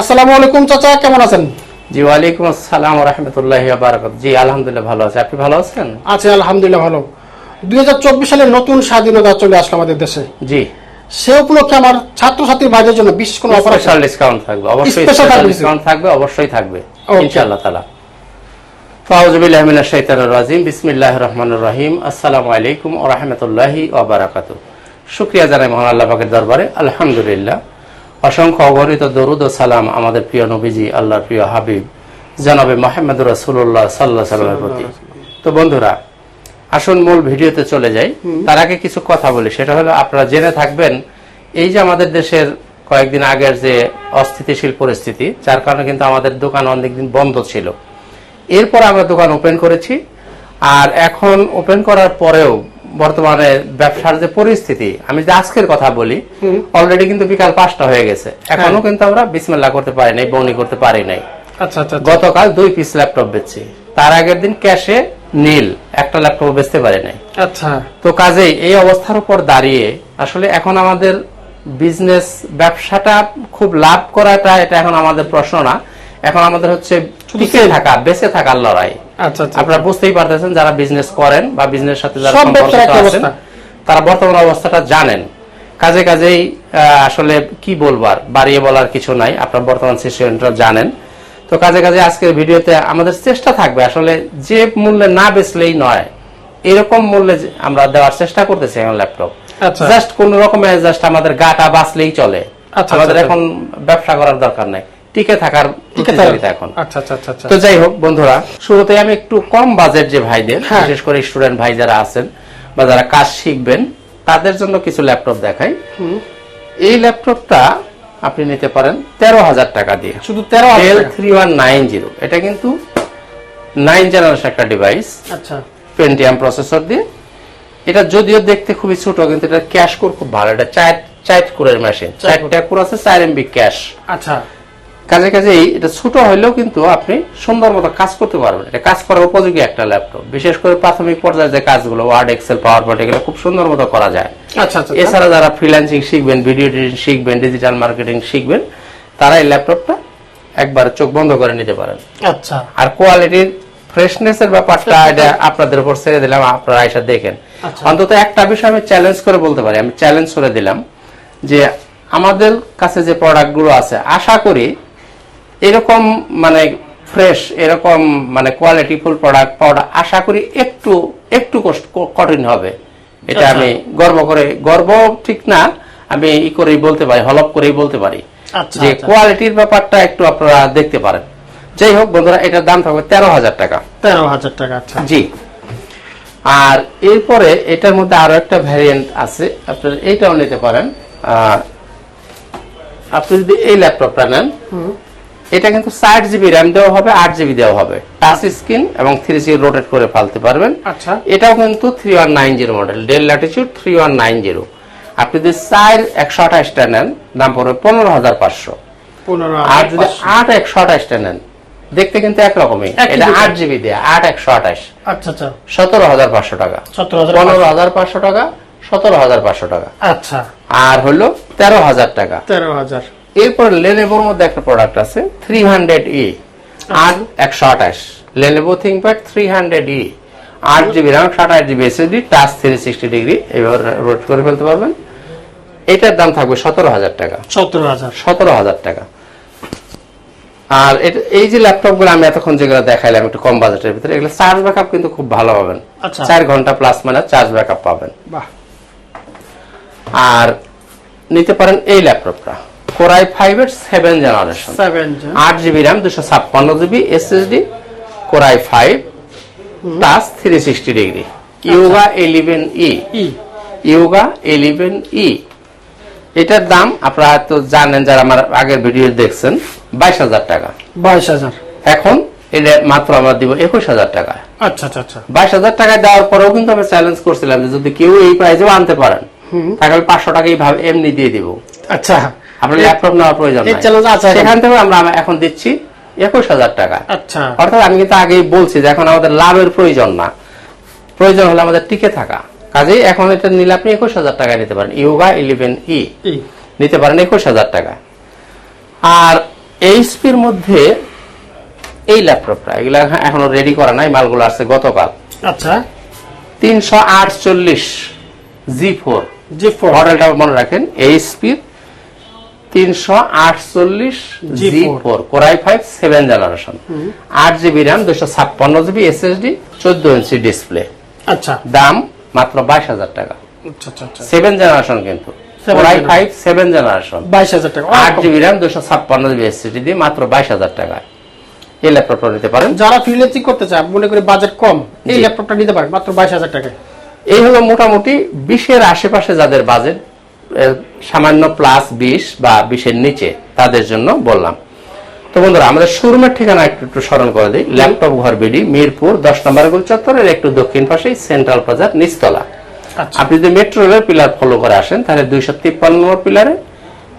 আসসালামু আলাইকুম চাচা কেমন আছেন? জি ওয়ালাইকুম আসসালাম রহমতুল্লাহ বারাকাত জি আলহামদুলিল্লাহ ভালো আছে। আপনি ভালো আছেন? আছে আলহামদুলিল্লাহ ভালো। দুই সালের নতুন স্বাধীনতা চলে আসলো আমাদের দেশে। জি। সে উপলক্ষে আমার ছাত্রছাত্রী ভাইদের জন্য বিশেষ কোনো অফার স্পেশাল ডিসকাউন্ট থাকবে। অবশ্যই স্পেশাল। ডিসকাউন্ট থাকবে অবশ্যই থাকবে। ইনশাআল্লাহ তাআলা। ফাউজুবিল্লাহি মিনাশ শাইতানির রাজিম। বিসমিল্লাহির রহমানির রহিম। আসসালামু আলাইকুম ওয়া রাহমাতুল্লাহি ওয়া বারাকাতুহু। শুকরিয়া জানাই মহান আল্লাহ পাকের দরবারে। আলহামদুলিল্লাহ। অসংখ্য অগণিত দরুদ ও সালাম আমাদের প্রিয় নবীজি আল্লাহর প্রিয় হাবিব জনাবে মোহাম্মদ রাসূলুল্লাহ সাল্লাল্লাহু আলাইহি সাল্লামের প্রতি। তো বন্ধুরা আসুন মূল ভিডিওতে চলে যাই। তার আগে কিছু কথা বলি সেটা হলো আপনারা জেনে থাকবেন এই যে আমাদের দেশের কয়েকদিন আগের যে অস্থিতিশীল পরিস্থিতি যার কারণে কিন্তু আমাদের দোকান অনেকদিন বন্ধ ছিল। এরপর আমরা দোকান ওপেন করেছি আর এখন ওপেন করার পরেও বর্তমানে ব্যবসার যে পরিস্থিতি আমি যে আজকের কথা বলি অলরেডি কিন্তু বিকাল পাঁচটা হয়ে গেছে। এখনও কিন্তু আমরা বিসমেল্লা করতে পারি নাই বৌনি করতে পারি নাই। আচ্ছা আচ্ছা আচ্ছা। গতকাল দুই পিস ল্যাপটপ বেচছি। তার আগের দিন ক্যাশে নীল একটা ল্যাপটপ বেচতে পারি নাই। আচ্ছা। তো কাজেই এই অবস্থার উপর দাঁড়িয়ে আসলে এখন আমাদের বিজনেস ব্যবসাটা খুব লাভ করাটা এটা এখন আমাদের প্রশ্ন না। এখন আমাদের হচ্ছে টিকে থাকা বেঁচে থাকার লড়াই। আপনারা বুঝতেই পারতেছেন যারা বিজনেস করেন বা বিজনেস সাথে যারা সম্পর্কিত আছেন তারা বর্তমান অবস্থাটা জানেন। কাজে কাজেই আসলে কি বলবার বাড়িয়ে বলার কিছু নাই আপনার বর্তমান সিচুয়েশনটা জানেন। তো কাজে কাজে আজকের ভিডিওতে আমাদের চেষ্টা থাকবে আসলে যে মূল্যে না বেচলেই নয় এরকম মূল্যে আমরা দেওয়ার চেষ্টা করতেছি এখন ল্যাপটপ আচ্ছা। জাস্ট কোন রকমের জাস্ট আমাদের গাটা বাঁচলেই চলে। আচ্ছা, আমাদের আচ্ছা, এখন ব্যবসা করার দরকার নাই। টিকে থাকার প্রতিযোগিতা এখন। আচ্ছা আচ্ছা আচ্ছা তো যাই হোক বন্ধুরা শুরুতে আমি একটু কম বাজেট যে ভাইদের হ্যাঁ। বিশেষ করে স্টুডেন্ট ভাই যারা আছেন বা যারা কাজ শিখবেন তাদের জন্য কিছু ল্যাপটপ দেখাই। এই ল্যাপটপটা আপনি নিতে পারেন তেরো হাজার টাকা দিয়ে। শুধু তেরো টাকা। থ্রি ওয়ান নাইন জিরো এটা কিন্তু নাইন জেনারেশন একটা ডিভাইস আচ্ছা। পেন্টিয়াম প্রসেসর দিয়ে। এটা যদিও দেখতে খুবই ছোট কিন্তু এটা ক্যাশ কোর খুব ভালো। এটা চার চার কোরের মেশিন। চারটা কোর আছে চার এমবি ক্যাশ আচ্ছা। কাজে কাজেই এটা ছোট হলেও কিন্তু আপনি সুন্দর মতো কাজ করতে পারবেন। এটা কাজ করার উপযোগী একটা ল্যাপটপ। বিশেষ করে প্রাথমিক পর্যায়ে যে কাজগুলো ওয়ার্ড এক্সেল পাওয়ার পয়েন্ট এগুলো খুব সুন্দর মতো করা যায়। আচ্ছা আচ্ছা আচ্ছা। এছাড়া যারা ফ্রিল্যান্সিং শিখবেন ভিডিও এডিটিং শিখবেন ডিজিটাল মার্কেটিং শিখবেন তারা এই ল্যাপটপটা একবার চোখ বন্ধ করে নিতে পারেন। আচ্ছা। আর কোয়ালিটির ফ্রেশনেস এর ব্যাপারটা এটা আপনাদের উপর ছেড়ে দিলাম আপনারা এসে দেখেন। আচ্ছা। অন্তত একটা বিষয় আমি চ্যালেঞ্জ করে বলতে পারি। আমি চ্যালেঞ্জ করে দিলাম যে আমাদের কাছে যে প্রোডাক্টগুলো আছে আশা করি এরকম মানে ফ্রেশ এরকম মানে কোয়ালিটি ফুল প্রোডাক্ট পাওয়াটা আশা করি একটু একটু কষ্ট- কঠিন হবে। এটা আচ্ছা। আমি গর্ব করে গর্ব ঠিক না আমি ই করেই বলতে পারি হলপ করেই বলতে পারি আচ্ছা, যে আচ্ছা। কোয়ালিটির ব্যাপারটা একটু আপনারা দেখতে পারেন। যাই হোক বন্ধুরা এটার দাম থাকবে তেরো হাজার টাকা। তেরো হাজার টাকা আচ্ছা। জি। আর এরপরে এটার মধ্যে আরও একটা ভ্যারিয়েন্ট আছে আপনারা এইটাও নিতে পারেন। আপনি যদি এই ল্যাপটপটা নেন এটা কিন্তু ষাট জিবি র্যাম দেওয়া হবে আট জিবি দেওয়া হবে। টাচ স্ক্রিন এবং থ্রি জি রোটেট করে ফালতে পারবেন। আচ্ছা। এটাও কিন্তু three one nine zero model Dell latitude three one nine zero আপনি যদি চার একশো আঠাশটা নেন দাম পড়বে পনেরো হাজার পাঁচশো। আর যদি আট একশো আঠাশটা নেন দেখতে কিন্তু একরকমই। এটা আট জিবি দেয়া আট একশো আঠাশ। আচ্ছা আচ্ছা। সতেরো হাজার পাঁচশো টাকা। পনেরো হাজার পাঁচশো টাকা সতেরো হাজার পাঁচশো টাকা। আচ্ছা। আর হলো তেরো হাজার টাকা। তেরো হাজার। এরপর লেনেভোর মধ্যে একটা প্রোডাক্ট আছে থ্রি হান্ড্রেড ই আর একশো আঠাশ। Lenovo ThinkPad three hundred E আট জিবি র্যাম একশো আঠাশ GB SSD touch three sixty degree এবার রোড করে ফেলতে পারবেন। এটার দাম থাকবে সতেরো হাজার টাকা। সতেরো হাজার। সতেরো হাজার টাকা। আর এই যে ল্যাপটপগুলো আমি এতক্ষণ যেগুলো দেখাইলাম একটু কম বাজেটের ভিতরে এগুলো চার্জ ব্যাকআপ কিন্তু খুব ভালো পাবেন। আচ্ছা। চার ঘণ্টা প্লাস মানে চার্জ ব্যাকআপ পাবেন। বাহ। আর নিতে পারেন এই ল্যাপটপটা কোরাই ফাইভ এর সেভেন জেনারেশন আট জিবি র্যাম দুশো ছাপ্পান্ন GB SSD core I five plus three sixty degree Yoga eleven E E Yoga eleven E এটার দাম আপনারা তো জানেন যারা আমার আগের ভিডিও দেখছেন বাইশ হাজার টাকা। বাইশ হাজার। এখন এটা মাত্র আমরা দিব একুশ হাজার টাকা। আচ্ছা আচ্ছা আচ্ছা। বাইশ হাজার টাকা দেওয়ার পরেও কিন্তু আমি চ্যালেঞ্জ করছিলাম যে যদি কেউ এই প্রাইজেও আনতে পারেন তাহলে পাঁচশো টাকা এইভাবে এমনি দিয়ে দিব। আচ্ছা। আপনার ল্যাপটপ নেওয়ার প্রয়োজন সেখান থেকে আমরা এখন দিচ্ছি একুশ হাজার টাকা। আচ্ছা। অর্থাৎ আমি কিন্তু আগেই বলছি যে এখন আমাদের লাভের প্রয়োজন না। প্রয়োজন হলে আমাদের টিকে থাকা। কাজেই এখন এটা নিলে আপনি একুশ হাজার টাকা নিতে পারেন। ইয়োগা ইলেভেন ই ই নিতে পারেন একুশ হাজার টাকা। আর এইচপির মধ্যে এই ল্যাপটপটা এগুলো এখনও রেডি করা নাই মালগুলো আসছে গতকাল। আচ্ছা। তিনশো আটচল্লিশ জি ফোর জি ফোর মডেলটা মনে রাখেন এইচপির তিনশো আটচল্লিশ G G4 four core I five seven generation আট জিবি র্যাম দুশো ছাপ্পান্ন জিবি এসএসডি চোদ্দ ইঞ্চি ডিসপ্লে আচ্ছা। দাম মাত্র বাইশ হাজার টাকা। আচ্ছা আচ্ছা সেভেন জেনারেশন কিন্তু। Core I five seven generation বাইশ হাজার টাকা। আট জিবি র্যাম দুশো ছাপ্পান্ন জিবি এসএসডি দিয়ে মাত্র বাইশ হাজার টাকায় এই ল্যাপটপটা নিতে পারেন। যারা ফ্রিল্যান্সিং করতে চায় মনে করি বাজেট কম এই। ল্যাপটপটা নিতে পারে মাত্র বাইশ হাজার টাকায়। এই হলো মোটামুটি বিশের আশেপাশে যাদের বাজেট সামান্য প্লাস বিশ বা বিশের নিচে তাদের জন্য বললাম। তো বন্ধুরা আমাদের শোরুমের ঠিকানা একটু একটু স্মরণ করে দিই। ল্যাপটপ ঘর বিডি মিরপুর দশ নম্বর গোল চত্বরের একটু দক্ষিণ পাশেই সেন্ট্রাল প্লাজার নিচতলা। আচ্ছা। আপনি যদি মেট্রো রেলের পিলার ফলো করে আসেন তাহলে দুইশো তিপ্পান্ন নম্বর পিলারে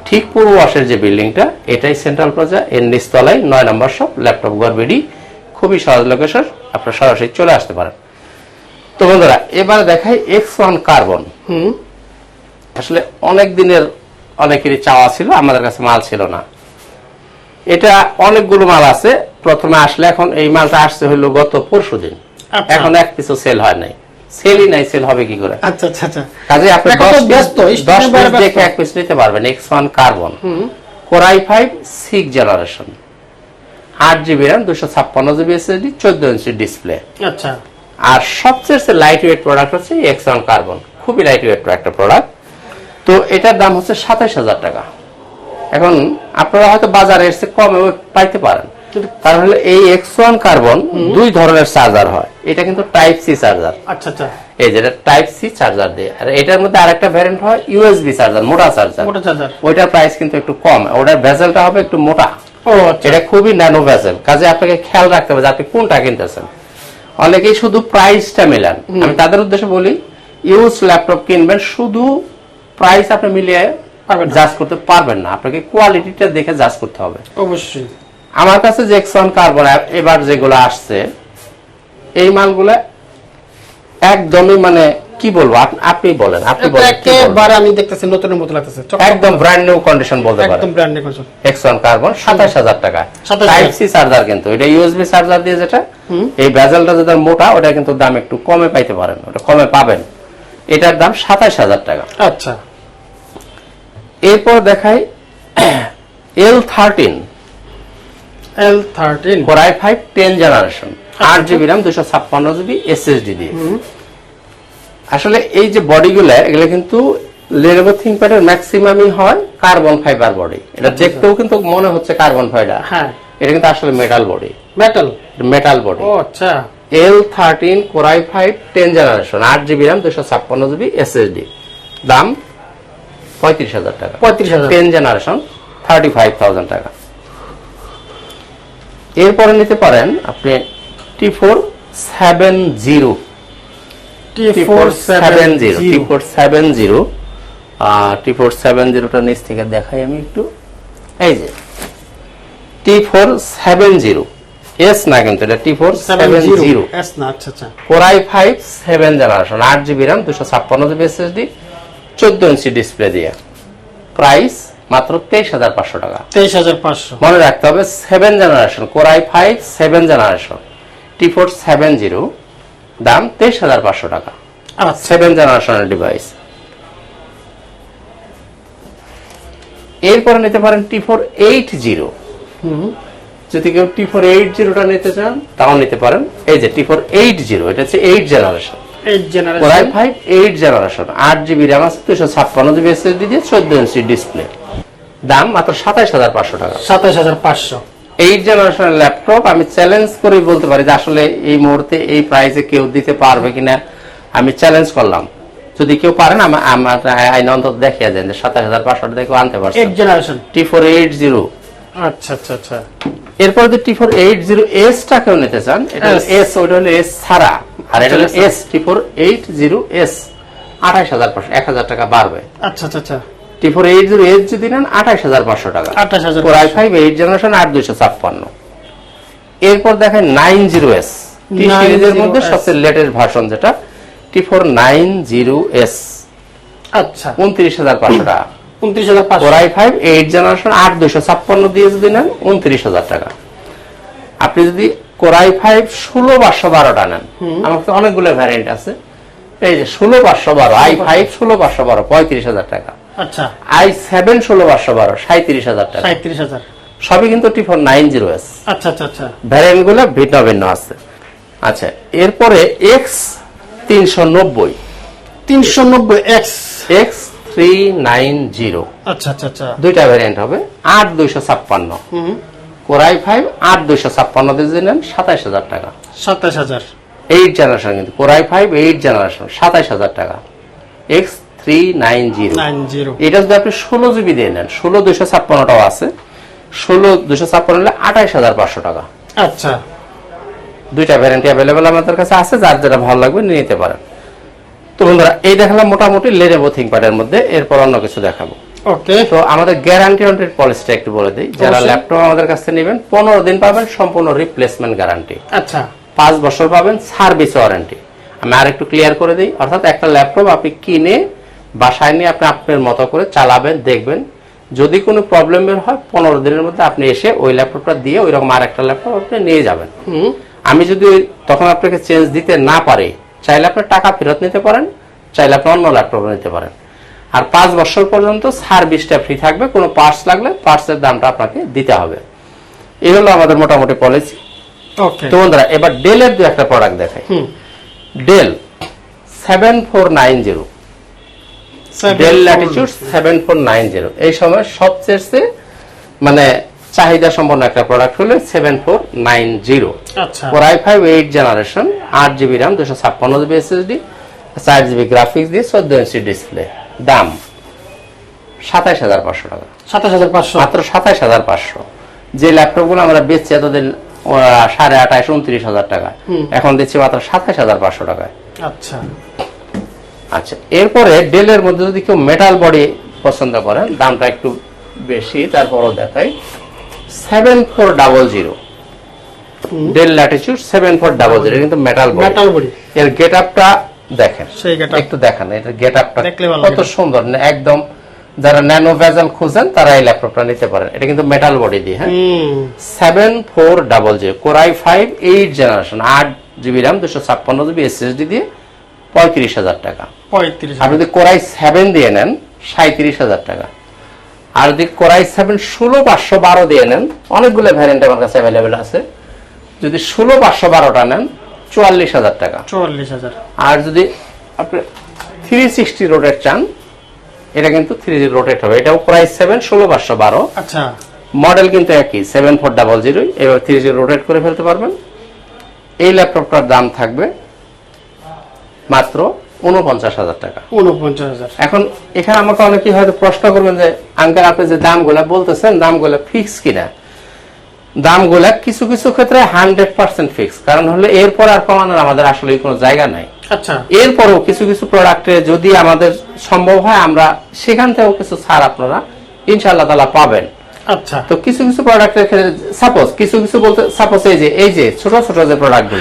ঠিক পূর্ব পাশের যে বিল্ডিংটা এটাই সেন্ট্রাল প্লাজা এর নিচতলায় নয় নম্বর সব ল্যাপটপ ঘর বিডি। খুবই সহজ লোকেশন আপনার সরাসরি চলে আসতে পারেন। তো বন্ধুরা এবার দেখাই এক্স ওয়ান কার্বন হুম। আসলে অনেক দিনের অনেকেরই চাওয়া ছিল আমাদের কাছে মাল ছিল না। এটা অনেকগুলো মাল আছে প্রথমে আসলে এখন এই মালটা আসছে হইল গত পরশু দিন। আচ্ছা। এখন এক পিছু সেল হয় নাই। সেলই নাই সেল হবে কি করে? আচ্ছা আচ্ছা আচ্ছা। কাজে আপনি দশ ব্যস্ত, পিস দেখে এক পিস নিতে পারবেন X one carbon core I five six generation আট জিবি র্যাম দুশো ছাপ্পান্ন জিবি এসএসডি চোদ্দ ইঞ্চি ডিসপ্লে আচ্ছা। আর সবচেয়ে লাইট ওয়েট প্রোডাক্ট হচ্ছে এক্স ওয়ান কার্বন খুবই লাইট ওয়েট একটা প্রোডাক্ট তো এটার দাম হচ্ছে সাতাইশ হাজার টাকা। এখন আপনারা হয়তো বাজারে এসে কমে পাইতে পারেন। কারণ হলো এই এক্স ওয়ান কার্বন দুই ধরনের চার্জার হয়। এটা কিন্তু টাইপ সি চার্জার আচ্ছা আচ্ছা। এই যেটা টাইপ সি চার্জার দিয়ে। আর এটার মধ্যে আরেকটা ভ্যারিয়েন্ট হয় ইউএসবি চার্জার মোটা চার্জার মোটা চার্জার ওইটার প্রাইস কিন্তু একটু কম। ওটার ভেজেলটা হবে একটু মোটা। ও আচ্ছা। এটা খুবই ন্যানো ভেসেল কাজে আপনাকে খেয়াল রাখতে হবে যে আপনি কোনটা কিনতেছেন। অনেকেই শুধু প্রাইসটা মেলান। আমি তাদের উদ্দেশ্যে বলি ইউজ ল্যাপটপ কিনবেন শুধু প্রাইস আপনি মিলিয়ে জাজ করতে পারবেন না। আপনাকে কোয়ালিটিটা দেখে জাজ করতে হবে। অবশ্যই। আমার কাছে যে এক্সন কার্বন এবার যেগুলো আসছে এই মালগুলো একদমই মানে কি বলব? আপ- আপনি বলেন আপনি বলেন একেবারে আমি দেখতেছি নতুনের মতো লাগতেছে। একদম ব্র্যান্ড নিউ কন্ডিশন বলতে পারেন। একদম ব্র্যান্ড নিউ এক্সন কার্বন সাতাশ হাজার টাকা। টাইপ সি চার্জার কিন্তু। এটা ইউএসবি চার্জার দিয়ে যেটা এই ভেজালটা যেটা মোটা ওটা কিন্তু দাম একটু কমে পাইতে পারেন ওটা কমে পাবেন। এটার দাম সাতাশ হাজার টাকা। আচ্ছা। এরপর দেখাই L thirteen L thirteen core I five ten generation আট জিবি র্যাম দুশো ছাপ্পান্ন জিবি এসএসডি দিয়ে। আসলে এই যে বডিগুলো এগুলো কিন্তু লেনোভো থিংকপ্যাডের ম্যাক্সিমামই হয় কার্বন ফাইবার বডি এটা দেখতেও কিন্তু মনে হচ্ছে কার্বন ফাইবার হ্যাঁ। এটা কিন্তু আসলে metal body metal metal body ও আচ্ছা। L thirteen core I five ten generation আট জিবি র্যাম দুশো ছাপ্পান্ন জিবি এসএসডি দাম পঁয়ত্রিশ হাজার টাকা। পঁয়ত্রিশ হাজার। Ten generation thirty five thousand টাকা। এরপরে নিতে পারেন আপনি T four seven zero T four seven zero T four seven zero T four seven জিরোটা নিচ থেকে দেখাই আমি একটু। এই যে T four seven zero S না কিন্তু এটা T four seven zero zero S না core I five seven generation আট জিবি র্যাম দুশো ছাপ্পান্ন জিবি এসএসডি চোদ্দ ইঞ্চি ডিসপ্লে দিয়ে। প্রাইস মাত্র তেইশ হাজার পাঁচশো টাকা। তেইশ হাজার পাঁচশো। মনে রাখতে হবে seven generation core I five seven generation T four seven zero দাম তেইশ হাজার পাঁচশো টাকা। সেভেন জেনারেশনের ডিভাইস এরপরে নিতে পারেন টি ফোর এইট জিরো যদি কেউ টি ফোর এইট জিরোটা নিতে চান তাও নিতে পারেন। এই যে টি ফোর এইট জিরো এটা হচ্ছে eight generation core I five eight generation আট জিবি র্যাম আছে দুশো ছাপ্পান্ন জিবি এসএসডি দিয়ে চোদ্দ ইঞ্চি ডিসপ্লে দাম মাত্র সাতাইশ হাজার পাঁচশো টাকা। সাতাশ হাজার পাঁচশো। এইট জেনারেশনের ল্যাপটপ আমি চ্যালেঞ্জ করে বলতে পারি যে আসলে এই মুহূর্তে এই প্রাইসে কেউ দিতে পারবে কিনা আমি চ্যালেঞ্জ করলাম। যদি কেউ পারেন আমা- আমার আইন অন্তত দেখিয়ে দেন যে সাতাশ হাজার পাঁচশো টাকা আনতে পারছে। Eight generation T four eight zero আচ্ছা আচ্ছা আচ্ছা। এরপর যদি T four eight zero S টা কেউ নিতে চান এটা এস ওইটা হলো এস ছাড়া। আর এটা হলো S T four eight zero S আঠাইশ হাজার পাঁচশো এক হাজার টাকা বাড়বে। আচ্ছা আচ্ছা আচ্ছা। T four eight zero S যদি নেন আঠাইশ হাজার পাঁচশো টাকা। আঠাশ হাজার কোরআই ফাইভ এইট জেনারেশন আট দুইশো ছাপ্পান্ন। এরপর দেখেন নাইন জিরো এস টি সিরিজের মধ্যে সবচেয়ে লেটেস্ট ভার্সন যেটা T four nine zero S আচ্ছা। উনত্রিশ হাজার পাঁচশো টাকা। উনত্রিশ হাজার পাঁচশো। কোরাই ফাইভ এইট জেনারেশন আট দুইশো ছাপ্পান্ন দিয়ে যদি নেন উনত্রিশ হাজার টাকা। আপনি যদি কোরাই ফাইভ ষোলো পাঁচশো বারোটা নেন আমার তো অনেকগুলো ভ্যারিয়েন্ট আছে। এই যে ষোলো পাঁচশো বারো আই ফাইভ ষোলো পাঁচশো বারো পঁয়ত্রিশ হাজার টাকা। আচ্ছা। আই সেভেন ষোলো পাঁচশো বারো সাঁত্রিশ হাজার টাকা। সাঁত্রিশ হাজার। সবই কিন্তু T four nine zero S আচ্ছা আচ্ছা আচ্ছা। ভ্যারিয়েন্টগুলো ভিন্ন ভিন্ন আছে। আচ্ছা এরপরে এক্স তিনশো নব্বই। তিনশো নব্বই X X three nine zero আচ্ছা আচ্ছা আচ্ছা। দুইটা ভ্যারিয়েন্ট হবে। আট দুইশো ছাপ্পান্ন। হুম। কোরাই ফাইভ আট দুইশো ছাপ্পান্ন দিয়ে নেন সাতাইশ হাজার টাকা। সাতাশ হাজার। এইট জেনারেশন কিন্তু core I five eight generation সাতাইশ হাজার টাকা। X three nine zero. Zero এটা যদি আপনি ষোলো জিবি দিয়ে নেন ষোলো দুইশো ছাপ্পান্নটাও আছে। ষোলো দুইশো ছাপ্পান্ন হলে আঠাইশ হাজার পাঁচশো টাকা। আচ্ছা। দুইটা ভ্যারান্টি অ্যাভেলেবেল আমাদের কাছে আছে যার যেটা ভালো লাগবে নিয়ে নিতে পারেন। তো বন্ধুরা এই দেখালাম মোটামুটি লেরেবো থিঙ্কপ্যাডের মধ্যে এরপর অন্য কিছু দেখাবো। ওকে। তো আমাদের গ্যারান্টি অন্টেড পলিসিটা একটু বলে দিই। যারা ল্যাপটপ আমাদের কাছ থেকে নেবেন পনেরো দিন পাবেন সম্পূর্ণ রিপ্লেসমেন্ট গ্যারান্টি আচ্ছা। পাঁচ বছর পাবেন সার্ভিস ওয়ারেন্টি আমি আর একটু ক্লিয়ার করে দিই অর্থাৎ একটা ল্যাপটপ আপনি কিনে বাসায় নিয়ে আপনি আপনার মতো করে চালাবেন দেখবেন। যদি কোনো প্রবলেম বের হয় পনেরো দিনের মধ্যে আপনি এসে ওই ল্যাপটপটা দিয়ে ওই রকম আর একটা ল্যাপটপ আপনি নিয়ে যাবেন। হুম। আমি যদি তখন আপনাকে চেঞ্জ দিতে না পারি চাইলে আপনি টাকা ফেরত নিতে পারেন চাইলে আপনি অন্য ল্যাপটপ নিতে পারেন। আর পাঁচ বছর পর্যন্ত সার্ভিসটা ফ্রি থাকবে কোনো পার্টস লাগলে পার্টসের দামটা আপনাকে দিতে হবে। এই হলো আমাদের মোটামুটি পলিসি ওকে তো বন্ধুরা এবার ডেলের দু একটা প্রোডাক্ট দেখাই। হুম। Dell seven four nine zero Dell latitude seven four nine zero এই সময় সবচেয়ে মানে চাহিদা সম্পন্ন একটা প্রোডাক্ট হলো সেভেন ফোর নাইন জিরো আচ্ছা। Core I five eight generation আট জিবি র্যাম দুশো ছাপ্পান্ন জিবি এসএসডি চার জিবি গ্রাফিক্স দিয়ে চোদ্দ ইঞ্চি ডিসপ্লে দাম সাতাইশ হাজার পাঁচশো টাকা। সাতাশ হাজার পাঁচশো। মাত্র সাতাইশ হাজার পাঁচশো। যে ল্যাপটপগুলো আমরা বেচছি এতদিন সাড়ে আঠাইশ উনত্রিশ হাজার টাকা এখন দিচ্ছি মাত্র সাতাইশ হাজার পাঁচশো টাকায়। আচ্ছা। আচ্ছা এরপরে ডেলের মধ্যে যদি কেউ মেটাল বডি পছন্দ করেন দামটা একটু বেশি তারপরও দেখাই। Seven four double zero Dell latitude seven four double zero কিন্তু মেটাল বডি মেটাল বডি এর গেট আপটা দেখেন সেই up। একটু দেখেন এটা গেট আপটা কত সুন্দর না, একদম যারা ন্যানো ভেজাল খুঁজেন তারা এই ল্যাপটপটা নিতে পারেন। এটা কিন্তু মেটাল বডি দিয়ে হ্যাঁ? Seven four double zero core I five eight generation আট জিবি র্যাম দুশো ছাপ্পান্ন জিবি এসএসডি দিয়ে পঁয়ত্রিশ হাজার টাকা। পঁয়ত্রিশ আপনি যদি কোরাই সেভেন দিয়ে নেন সাঁত্রিশ হাজার টাকা। আর যদি কোরাই সেভেন ষোলো পাঁচশো বারো দিয়ে নেন অনেকগুলো ভ্যারিয়েন্ট আমার কাছে অ্যাভেলেবেল আছে। যদি ষোলো পাঁচশো বারোটা নেন চুয়াল্লিশ হাজার টাকা। চুয়াল্লিশ হাজার। আর যদি আপনি থ্রি সিক্সটি রোটেট চান এটা কিন্তু থ্রি রোটেট হবে। এটাও প্রাইস সেভেন ষোলো পাঁচশো বারো। আচ্ছা। মডেল কিন্তু একই সেভেন ফোর ডাবল জিরো এবার থ্রি জিরো রোটেট করে ফেলতে পারবেন। এই ল্যাপটপটার দাম থাকবে মাত্র উনপঞ্চাশ হাজার টাকা। উনপঞ্চাশ হাজার। এখন এখানে আমাকে অনেকেই হয়তো প্রশ্ন করবেন যে আঙ্কেল আপনি যে দামগুলা বলতেছেন দামগুলা ফিক্স কিনা? দামগুলা কিছু কিছু ক্ষেত্রে হান্ড্রেড পার্সেন্ট ফিক্স কারণ হলে এরপর আর কমানোর আমাদের আসলে কোনো জায়গা নাই। আচ্ছা। এরপরও কিছু কিছু প্রোডাক্টে যদি আমাদের সম্ভব হয় আমরা সেখান থেকেও কিছু ছাড় আপনারা ইনশাআল্লাহ তালা পাবেন। আচ্ছা। তো কিছু কিছু প্রোডাক্টের ক্ষেত্রে সাপোজ কিছু কিছু বলতে সাপোজ এই যে এই যে ছোট ছোট যে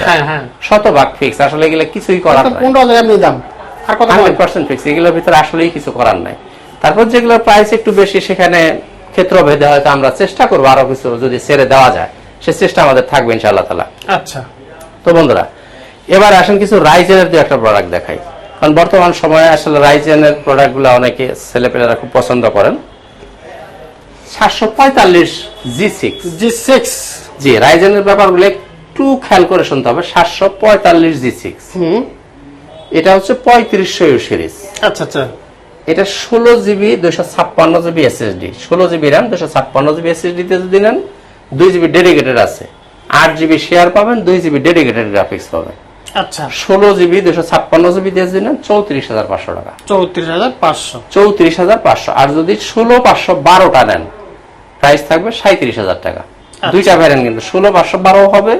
হ্যাঁ হ্যাঁ। শতভাগ ফিক্স আসলে এগুলো কিছুই করার নাই। পনেরো হাজার আপনি দাম। আর কত হান্ড্রেড পার্সেন্ট ফিক্স এগুলোর ভিতরে আসলেই কিছু করার নাই। তারপর যেগুলো প্রাইস একটু বেশি সেখানে ক্ষেত্র ভেদে হয়তো আমরা চেষ্টা করব আরও কিছু যদি ছেড়ে দেওয়া যায় সে চেষ্টা আমাদের থাকবে ইনশাআল্লাহ তালা। আচ্ছা। তো বন্ধুরা এবার আসেন কিছু রাইজেনের দু একটা প্রোডাক্ট দেখাই। কারণ বর্তমান সময়ে আসলে রাইজেনের প্রোডাক্টগুলো অনেকে ছেলেপেলেরা খুব পছন্দ করেন। সাতশো পঁয়তাল্লিশ জি সিক্স জি সিক্স জি রাইজেনের ব্যাপারগুলো একটু খেয়াল করে শুনতে হবে। সাতশো পঁয়তাল্লিশ জি সিক্স হুম। এটা হচ্ছে পঁয়ত্রিশশো সিরিজ আচ্ছা আচ্ছা। এটা ষোলো জিবি দুশো ছাপ্পান্ন জিবি এসএসডি ষোলো জিবি র্যাম দুশো ছাপ্পান্ন জিবি এসএসডি তে যদি নেন দুই জিবি ডেডিকেটেড আছে। আট জিবি শেয়ার পাবেন দুই জিবি ডেডিকেটেড গ্রাফিক্স পাবেন। আচ্ছা। ষোলো জিবি দুশো ছাপ্পান্ন জিবি দিয়ে যদি নেন চৌত্রিশ হাজার পাঁচশো টাকা। চৌত্রিশ হাজার পাঁচশো। চৌত্রিশ হাজার পাঁচশো। আর যদি ষোলো পাঁচশো বারোটা নেন প্রাইস থাকবে সাঁত্রিশ হাজার টাকা। দুইটা ভ্যারিয়েন্ট কিন্তু ষোলো পাঁচশো বারো হবে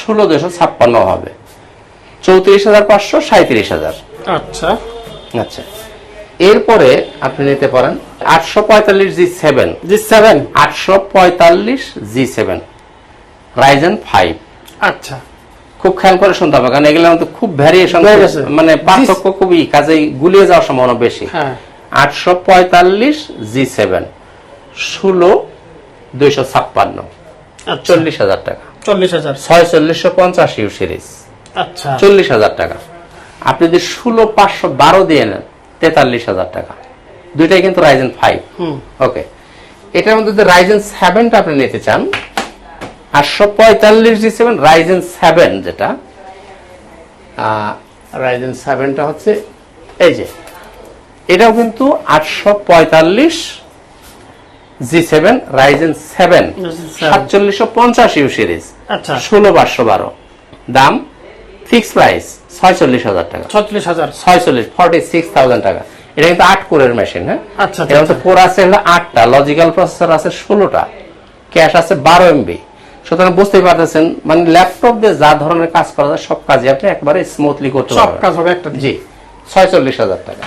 ষোলো দুশো ছাপ্পান্ন হবে। চৌত্রিশ হাজার পাঁচশো সাঁত্রিশ হাজার। আচ্ছা। আচ্ছা। এরপরে আপনি নিতে পারেন আটশো পঁয়তাল্লিশ জি সেভেন। G seven. আটশো পঁয়তাল্লিশ জি সেভেন। রাইজেন ফাইভ আচ্ছা। খুব খেয়াল করে শুনতে হবে কারণ এগুলো তো খুব ভ্যারিয়েশন মানে পার্থক্য খুবই কাজেই গুলিয়ে যাওয়ার সম্ভাবনা বেশি। হ্যাঁ। আটশো পঁয়তাল্লিশ জি সেভেন। ষোলো দুইশো ছাপ্পান্ন। আচ্ছা। চল্লিশ হাজার টাকা। চল্লিশ হাজার। ছয় চল্লিশশো পঞ্চাশ ইউ সিরিজ। আচ্ছা। চল্লিশ হাজার টাকা। আপনি যদি ষোলো পাঁচশো বারো দিয়ে নেন তেতাল্লিশ হাজার টাকা। দুইটাই কিন্তু রাইজেন ফাইভ ওকে এটার মধ্যে যদি রাইজেন সেভেনটা আপনি নিতে চান আটশো পঁয়তাল্লিশ জি সেভেন রাইজেন সেভেন যেটা রাইজেন সেভেনটা হচ্ছে এই যে এটাও কিন্তু আটশো পঁয়তাল্লিশ জি সেভেন রাইজেন সেভেন সাতচল্লিশশো পঞ্চাশ ইউ সিরিজ আচ্ছা। ষোলো পাঁচশো বারো। দাম ফিক্স প্রাইস ছয়চল্লিশ হাজার টাকা। ছত্রিশ হাজার। ছয়চল্লিশ ফর্টি সিক্স থাউজেন্ড টাকা। এটা কিন্তু আট কোরের মেশিন হ্যাঁ? আচ্ছা এর মধ্যে কোর আছে হলো আটটা লজিক্যাল প্রসেসর আছে ষোলোটা ক্যাশ আছে বারো এমবি সুতরাং বুঝতেই পারতেছেন মানে ল্যাপটপ দিয়ে যা ধরনের কাজ করা যায় সব কাজে আপনি একবারে স্মুথলি করতে সব কাজ হবে একটা জি ছয়চল্লিশ হাজার টাকা।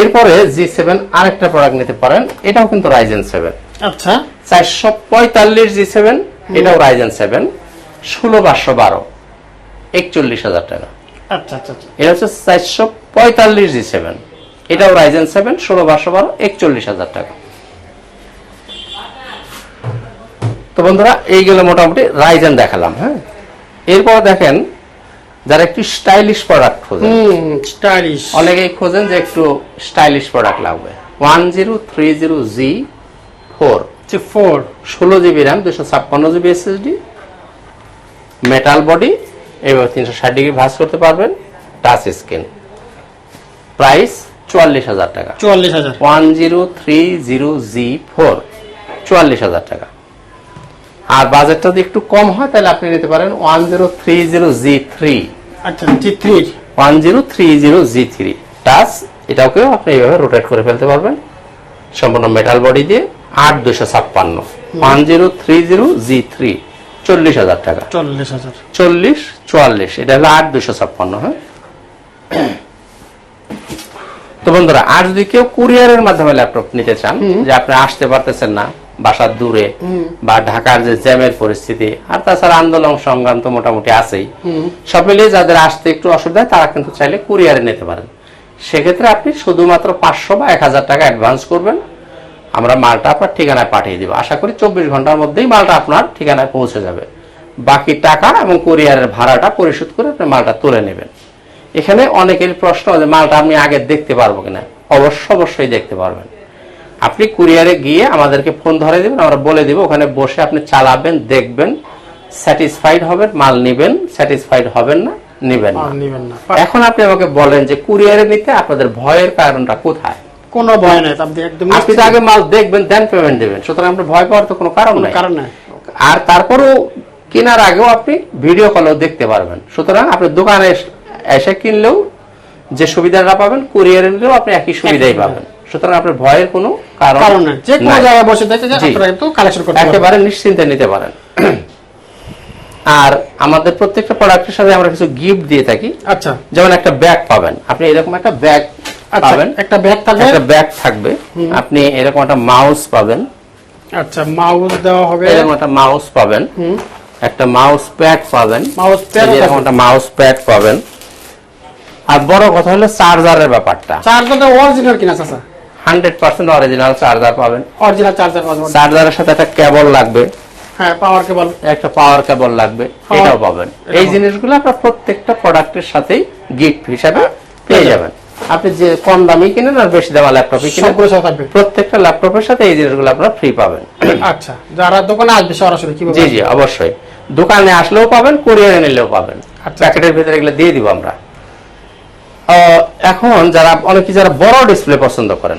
এরপরে জি সেভেন আরেকটা প্রোডাক্ট নিতে পারেন এটাও কিন্তু রাইজেন সেভেন আচ্ছা। চারশো পঁয়তাল্লিশ জি সেভেন এটাও রাইজেন সেভেন ষোলো পাঁচশো বারো। একচল্লিশ হাজার টাকা। আচ্ছা আচ্ছা আচ্ছা। এটা হচ্ছে চারশো পঁয়তাল্লিশ জি সেভেন। এটাও রাইজেন সেভেন ষোলো বারোশো বারো একচল্লিশ হাজার টাকা। তো বন্ধুরা এইগুলো মোটামুটি রাইজেন দেখালাম হ্যাঁ? এরপর দেখেন যারা একটু স্টাইলিশ প্রোডাক্ট খোঁজেন। স্টাইলিশ অনেকেই খোঁজেন যে একটু স্টাইলিশ প্রোডাক্ট লাগবে। One zero three zero G four. Four. ষোলো জিবি র্যাম দুশো ছাপ্পান্ন জিবি এসএসডি মেটাল বডি এবার তিনশো ষাট ডিগ্রি ভাঁজ করতে পারবেন টাচ স্ক্রিন প্রাইস চুয়াল্লিশ হাজার টাকা। চুয়াল্লিশ হাজার। One zero three zero G four চুয়াল্লিশ হাজার টাকা। আর বাজেটটা যদি একটু কম হয় তাহলে আপনি নিতে পারেন one zero three zero G three. আচ্ছা G three. One zero three zero G three. Touch এটাকেও আপনি এইভাবে রোটেট করে ফেলতে পারবেন। সম্পূর্ণ মেটাল বডি দিয়ে আট দুশো ছাপ্পান্ন। One zero three zero G three চল্লিশ হাজার টাকা। চল্লিশ হাজার। চল্লিশ চুয়াল্লিশ এটা হলো আট দুশো ছাপ্পান্ন হ্যাঁ? তো বন্ধুরা আর যদি কেউ কুরিয়ারের মাধ্যমে ল্যাপটপ নিতে চান যে আপনি আসতে পারতেছেন না বাসার দূরে বা ঢাকার যে জ্যামের পরিস্থিতি আর তাছাড়া আন্দোলন সংগ্রাম তো মোটামুটি আছেই। সব মিলিয়ে যাদের আসতে একটু অসুবিধা তারা কিন্তু চাইলে কুরিয়ারে নিতে পারেন। সেক্ষেত্রে আপনি শুধুমাত্র পাঁচশো বা এক হাজার টাকা অ্যাডভান্স করবেন। আমরা মালটা আপনার ঠিকানায় পাঠিয়ে দিব। আশা করি চব্বিশ ঘণ্টার মধ্যেই মালটা আপনার ঠিকানায় পৌঁছে যাবে। বাকি টাকা এবং কুরিয়ারের ভাড়াটা পরিশোধ করে আপনি মালটা তুলে নেবেন। এখানে অনেকের প্রশ্ন যে মালটা আমি আগে দেখতে পারব কিনা? অবশ্য অবশ্যই দেখতে পারবেন। আপনি কুরিয়ারে গিয়ে আমাদেরকে ফোন ধরে দেবেন আমরা বলে দিব ওখানে বসে আপনি চালাবেন দেখবেন স্যাটিসফাইড হবেন মাল নিবেন স্যাটিসফাইড হবেন না নিবেন না। এখন আপনি আমাকে বলেন যে কুরিয়ারে নিতে আপনাদের ভয়ের কারণটা কোথায়? কোনো ভয় নাই আপনি একদম আপনি আগে মাল দেখবেন দেন পেমেন্ট দেবেন। সুতরাং আপনার ভয় পাওয়ার তো কোনো কারণ নাই। কারণ নাই। আর তারপরেও কেনার আগেও আপনি ভিডিও কলেও দেখতে পারবেন। সুতরাং আপনি দোকানে এসে কিনলেও যে সুবিধাটা পাবেন কুরিয়ারে নিলেও আপনি একই সুবিধাই পাবেন। সুতরাং আপনার ভয়ের কোনো কারণ যে কোনো জায়গায় বসে দেখতে জি। আপনারা কিন্তু কালেকশন করতে একেবারে নিশ্চিন্তে নিতে পারেন। আর আমাদের প্রত্যেকটা প্রোডাক্টের সাথে আমরা কিছু গিফট দিয়ে থাকি। আচ্ছা। যেমন একটা ব্যাগ পাবেন। আপনি এরকম একটা ব্যাগ আচ্ছা পাবেন। একটা ব্যাগ থাকবে? একটা ব্যাগ থাকবে। আপনি এরকম একটা মাউস পাবেন। আচ্ছা মাউস দেওয়া হবে। এরকম একটা মাউস পাবেন। একটা মাউস প্যাড পাবেন। মাউস প্যাড এরকম একটা মাউস প্যাড পাবেন। আর বড় কথা হলো চার্জারের ব্যাপারটা। চার্জারটা অরিজিনাল কিনা চাচা? হান্ড্রেড পার্সেন্ট অরিজিনাল চার্জার পাবেন। অরিজিনাল চার্জার পাবেন চার্জারের সাথে একটা কেবল লাগবে। হ্যাঁ পাওয়ার কেবল একটা পাওয়ার কেবল লাগবে। এটাও পাবেন। এই জিনিসগুলো আপনার প্রত্যেকটা প্রোডাক্টের সাথেই গিফট হিসাবে পেয়ে পেয়ে যাবেন। আপনি যে কম দামি কিনেন আর বেশি দামা ল্যাপটপে কিনেন প্রত্যেকটা ল্যাপটপের সাথে এই জিনিসগুলো আপনারা ফ্রি পাবেন। আচ্ছা যারা দোকানে আসবে সরাসরি কীভাবে জি জি অবশ্যই। দোকানে আসলেও পাবেন কুরিয়ারে নিলেও পাবেন। আচ্ছা। প্যাকেটের ভিতরে এগুলো দিয়ে দিব আমরা। এখন যারা অনেকে যারা বড় ডিসপ্লে পছন্দ করেন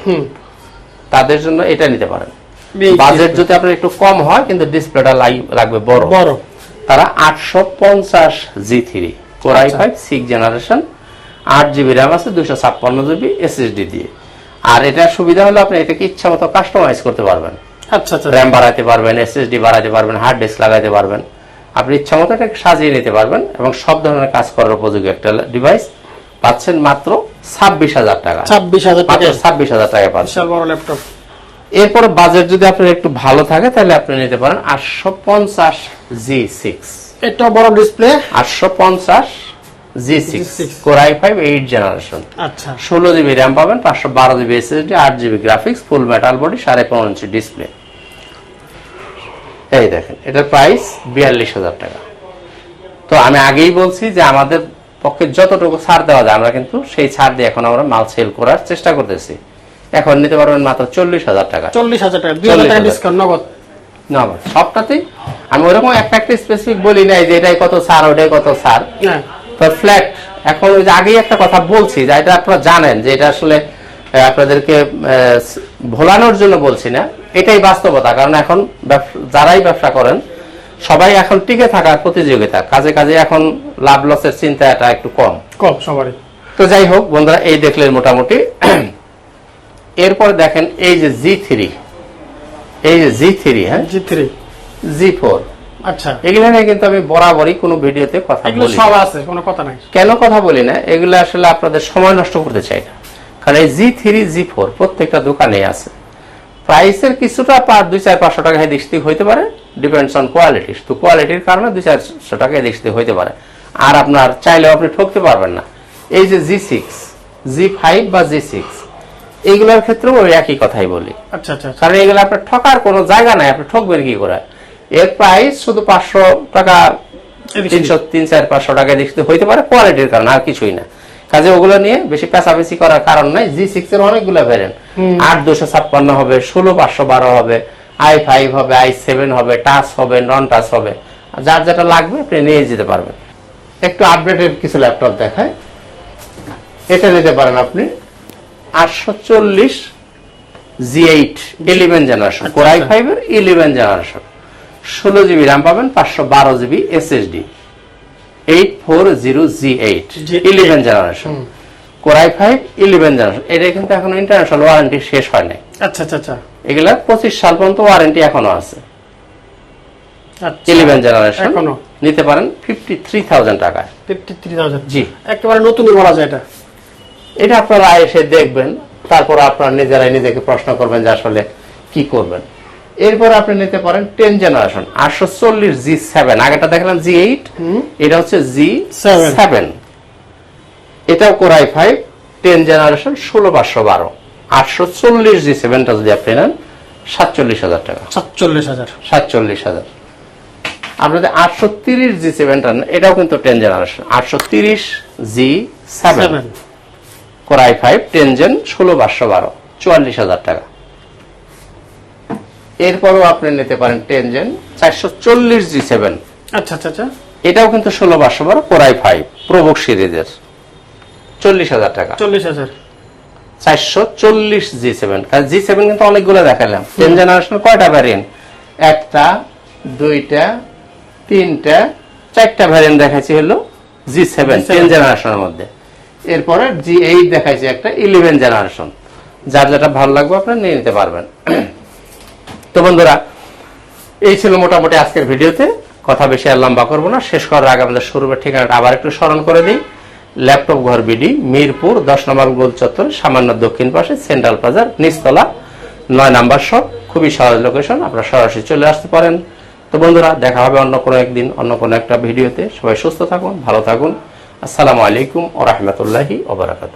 তাদের জন্য এটা নিতে পারেন। বাজেট যদি আপনার একটু কম হয় কিন্তু ডিসপ্লেটা লাগবে বড়। বড়। তারা আটশো পঞ্চাশ জি থ্রি কোরাই আচ্ছা। ফাইভ সিক্স জেনারেশন আট জিবি র্যাম আছে দুশো ছাপ্পান্ন জিবি এসএসডি দিয়ে। আর এটার সুবিধা হলো আপনি এটাকে ইচ্ছা মতো কাস্টমাইজ করতে পারবেন। আচ্ছা আচ্ছা। র্যাম বাড়াতে পারবেন এসএসডি বাড়াতে পারবেন হার্ড ডিস্ক লাগাতে পারবেন। আপনি ইচ্ছা মতো এটাকে সাজিয়ে নিতে পারবেন এবং সব ধরনের কাজ করার উপযোগী একটা ডিভাইস পাচ্ছেন মাত্র ছাব্বিশ হাজার টাকা। ছাব্বিশ হাজার টাকা। ছাব্বিশ হাজার টাকা পাচ্ছেন। বড় ল্যাপটপ এরপরে বাজেট যদি আপনার একটু ভালো থাকে তাহলে আপনি নিতে পারেন আটশো পঞ্চাশ জি সিক্স এটা বড় ডিসপ্লে আটশো পঞ্চাশ G six G6 core I five eight generation আচ্ছা। ষোলো জিবি র্যাম পাবেন পাঁচশো বারো জিবি এসএসডি আট GB graphics full metal body সাড়ে পনেরো ইঞ্চি ডিসপ্লে এই দেখেন এটার প্রাইস বিয়াল্লিশ হাজার টাকা। তো আমি আগেই বলছি যে আমাদের পক্ষে যতটুকু ছাড় দেওয়া যায় আমরা কিন্তু সেই ছাড় দিয়ে এখন আমরা মাল সেল করার চেষ্টা করতেছি। এখন নিতে পারবেন মাত্র চল্লিশ হাজার টাকা। চল্লিশ হাজার টাকা দুই হাজার টাকা 40,000 ডিসকাউন্ট নগদ। না সবটাতেই। আমি ওরকম একটা একটা স্পেসিফিক বলি নাই যে এটাই কত ছাড় ওটাই কত ছাড়। হ্যাঁ। তো ফ্ল্যাট এখন ওই যে আগেই একটা কথা বলছি যে এটা আপনারা জানেন যে এটা আসলে আপনাদেরকে ভোলানোর জন্য বলছি না। এটাই বাস্তবতা কারণ এখন যারাই ব্যবসা করেন সবাই এখন টিকে থাকার প্রতিযোগিতা। কাজে কাজে এখন লাভ লসের চিন্তাটা একটু কম। কম সবারই। তো যাই হোক বন্ধুরা এই দেখলেন মোটামুটি। এরপর দেখেন এই যে জি থ্রি এই যে জি থ্রি হ্যাঁ? জি থ্রি জি ফোর আচ্ছা। এগুলো নিয়ে কিন্তু আমি বরাবরই কোনো ভিডিওতে কথা বলি সব আছে কোনো কথা নাই। কেন কথা বলি না? এগুলো আসলে আপনাদের সময় নষ্ট করতে চাই না। কারণ এই জি থ্রি জি ফোর প্রত্যেকটা দোকানে আছে। প্রাইসের কিছুটা পার দুই চার পাঁচশো টাকা এদিক সেদিক হইতে পারে। ডিপেন্ডস অন কোয়ালিটি তো কোয়ালিটির কারণে দুই চারশো টাকা সেদিক হইতে পারে। আর আপনার চাইলেও আপনি ঠকতে পারবেন না। এই যে জি সিক্স জি ফাইভ বা জি সিক্স এইগুলোর ক্ষেত্রেও ওই একই কথাই বলি। আচ্ছা আচ্ছা আচ্ছা। কারণ এগুলো আপনার ঠকার কোনো জায়গা নাই আপনি ঠকবেন কি করে? এর প্রাইস শুধু পাঁচশো টাকা তিনশো তিন চার পাঁচশো টাকা দেখতে হইতে পারে। কোয়ালিটির কারণে আর কিছুই না। কাজে ওগুলো নিয়ে বেশি পেঁচাপেচি করার কারণ নাই। জি সিক্স এর অনেকগুলো ভ্যারিয়েন্ট আট দুশো ছাপ্পান্ন হবে ষোলো পাঁচশো বারো হবে আই ফাইভ হবে আই সেভেন হবে টাচ হবে নন টাচ হবে। যার যেটা লাগবে আপনি নিয়ে যেতে পারবেন। একটু আপডেটেড কিছু ল্যাপটপ দেখায় এটা নিতে পারেন আপনি। আটশো চল্লিশ G eight eleven generation core I আচ্ছা। ফাইভ এর ইলেভেন জেনারেশন ষোলো জিবি র্যাম পাবেন পাঁচশো বারো GB SSD eight four zero G eight G8 generation core I five eleven generation এটা কিন্তু এখন ইন্টারন্যাশনাল ওয়ারেন্টি শেষ হয় নাই আচ্ছা আচ্ছা আচ্ছা। এগুলা পঁচিশ সাল পর্যন্ত ওয়ারেন্টি এখনও আছে। আচ্ছা। ইলেভেন জেনারেশন এখনও? নিতে পারেন ফিফটি থ্রি থাউজেন্ড টাকায়। ফিফটি থ্রি থাউজেন্ড জি। একেবারে নতুনই বলা যায় এটা। এটা আপনারা এসে দেখবেন তারপর আপনারা নিজেরাই নিজেকে প্রশ্ন করবেন যে আসলে কি করবেন। এরপর আপনি নিতে পারেন টেন জেনারেশন আটশো চল্লিশ জি সেভেন আগেটা দেখলাম জি এইট এটা হচ্ছে জি সেভেন এটাও Core i five ten generation ষোলো পাঁচশো বারো। আটশো চল্লিশ জি সেভেনটা যদি আপনি নেন সাতচল্লিশ হাজার টাকা। সাতচল্লিশ হাজার। সাতচল্লিশ হাজার। আপনাদের আটশো তিরিশ জি সেভেনটা এটাও কিন্তু টেন জেনারেশন আটশো তিরিশ G seven seven Core i five ten gen ষোলো পাঁচশো বারো। চুয়াল্লিশ হাজার টাকা। এরপরও আপনি নিতে পারেন টেন জেন চারশো চল্লিশ জি সেভেন। আচ্ছা আচ্ছা আচ্ছা। এটাও কিন্তু ষোলো পাঁচশো বারো কোরাই ফাইভ প্রবক সিরিজের। চল্লিশ হাজার টাকা। চল্লিশ হাজার। চারশো চল্লিশ জি সেভেন। জি সেভেন কিন্তু অনেকগুলো দেখালাম। টেন জেনারেশন কয়টা ভ্যারিয়েন্ট একটা দুইটা তিনটা চারটা ভ্যারিয়েন্ট দেখাচ্ছি হলো জি সেভেন G7 টেন জেনারেশনের মধ্যে। এরপরে জি এইট দেখাইছি একটা ইলেভেন জেনারেশন। যার যেটা ভালো লাগবে আপনি নিয়ে নিতে পারবেন। তো বন্ধুরা, এই ছিল মোটামুটি আজকের ভিডিওতে। কথা বেশি আর লম্বা করব না। শেষ করার আগে আমাদের শোরুমের ঠিকানাটা আবার একটু স্মরণ করে দিই। ল্যাপটপ ঘর বিডি, মিরপুর, দশ নম্বর গোল চত্বর, সামান্য দক্ষিণ পাশে, সেন্ট্রাল প্লাজার, নিচতলা, নয় নাম্বার শপ। খুবই সহজ লোকেশন আপনারা সরাসরি চলে আসতে পারেন। তো বন্ধুরা, দেখা হবে অন্য কোনো একদিন, অন্য কোনো একটা ভিডিওতে। সবাই সুস্থ থাকুন, ভালো থাকুন। আসসালামু আলাইকুম ও রহমতুল্লাহি ওবরাকাত